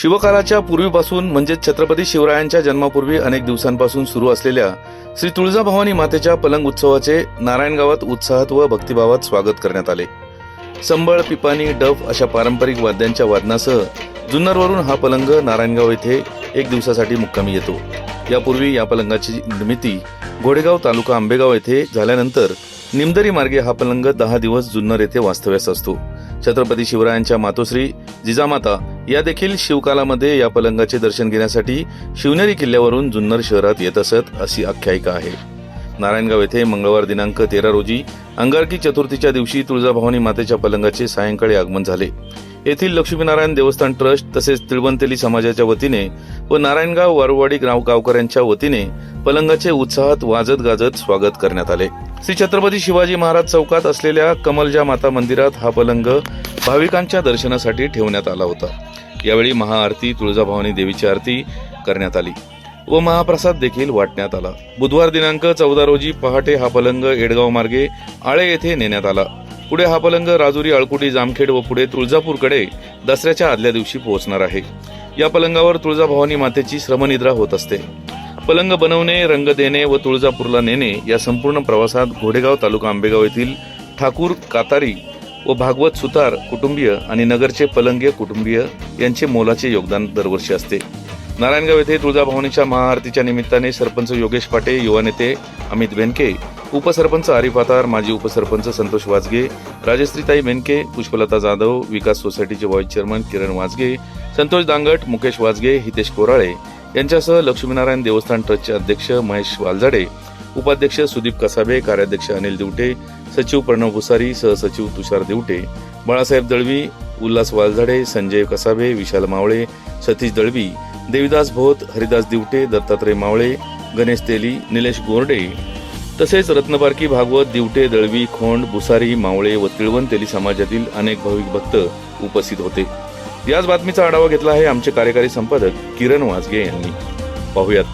शिवकालाच्या पूर्वीपासून म्हणजेच छत्रपती शिवरायांच्या जन्मापूर्वी अनेक दिवसांपासून सुरू असलेल्या श्री तुळजाभवानी मातेच्या पलंग उत्सवाचे नारायणगावात उत्साहात व भक्तिभावात स्वागत करण्यात आले. संबळ पिपाणी डफ अशा पारंपरिक वाद्यांच्या वादनासह जुन्नरवरून हा पलंग नारायणगाव येथे एक दिवसासाठी मुक्कामी येतो. यापूर्वी या पलंगाची निर्मिती घोडेगाव तालुका आंबेगाव येथे झाल्यानंतर निमदरी मार्गे हा पलंग दहा दिवस जुन्नर येथे वास्तव्यास असतो. छत्रपती शिवरायांच्या मातोश्री जिजामाता या देखील शिवकालामध्ये या पलंगाचे दर्शन घेण्यासाठी शिवनेरी किल्ल्यावरून जुन्नर शहरात येत असत अशी आख्यायिका आहे. नारायणगाव येथे मंगळवार दिनांक तेरा रोजी अंगारकी चतुर्थीच्या दिवशी तुळजाभवानी मातेच्या पलंगाचे सायंकाळी आगमन झाले. येथील लक्ष्मीनारायण देवस्थान ट्रस्ट तसेच तिळवंतेली समाजाच्या वतीने व नारायणगाव वारुवाडी गाव गावकऱ्यांच्या वतीने पलंगाचे उत्साहात वाजत गाजत स्वागत करण्यात आले. श्री छत्रपती शिवाजी महाराज चौकात असलेल्या कमलजा माता मंदिरात हा पलंग भाविकांच्या दर्शनासाठी ठेवण्यात आला होता. यावेळी महाआरती तुळजाभवानी देवीची आरती करण्यात आली व महाप्रसाद देखील वाटण्यात आला. बुधवार दिनांक चौदा रोजी पहाटे हा पलंग एडगाव मार्गे आळे येथे नेण्यात आला. पुढे हा पलंग राजुरी अळकुटी जामखेड व पुढे तुळजापूरकडे दसऱ्याच्या आदल्या दिवशी पोहोचणार आहे. या पलंगावर तुळजाभवानी मातेची श्रमनिद्रा होत असते. पलंग बनवणे रंग देणे व तुळजापूरला नेणे या संपूर्ण प्रवासात घोडेगाव तालुका आंबेगाव येथील ठाकूर कातारी व भागवत सुतार कुटुंबीय आणि नगरचे पलंगीय कुटुंबीय यांचे मोलाचे योगदान दरवर्षी असते. नारायणगाव येथे तुळजाभवानीच्या महाआरतीच्या निमित्ताने सरपंच योगेश पाटे युवा नेते अमित बेनके उपसरपंच आरिफ आतार माजी उपसरपंच संतोष वाजगे राजश्रीताई मेनके पुष्पलता जाधव विकास सोसायटीचे व्हाईस चेअरमन किरण वाजगे संतोष दांगट मुकेश वाजगे हितेश कोराळे यांच्यासह लक्ष्मीनारायण देवस्थान ट्रस्टचे अध्यक्ष महेश वालझाडे उपाध्यक्ष सुदीप कसाबे कार्याध्यक्ष अनिल दिवटे सचिव प्रणव भुसारी सहसचिव तुषार दिवटे बाळासाहेब दळवी उल्हास वालझाडे संजय कसाबे विशाल मावळे सतीश दळवी देविदास भोत हरिदास दिवटे दत्तात्रय मावळे गणेश तेली निलेश गोरडे तसेच रत्नबारकी भागवत दिवटे दळवी खोंड बुसारी मावळे व तिळवंतेली समाजातील अनेक भाविक भक्त उपस्थित होते. याच बातमीचा आढावा घेतला आहे आमचे कार्यकारी संपादक किरण वाजगे यांनी. पाहुयात.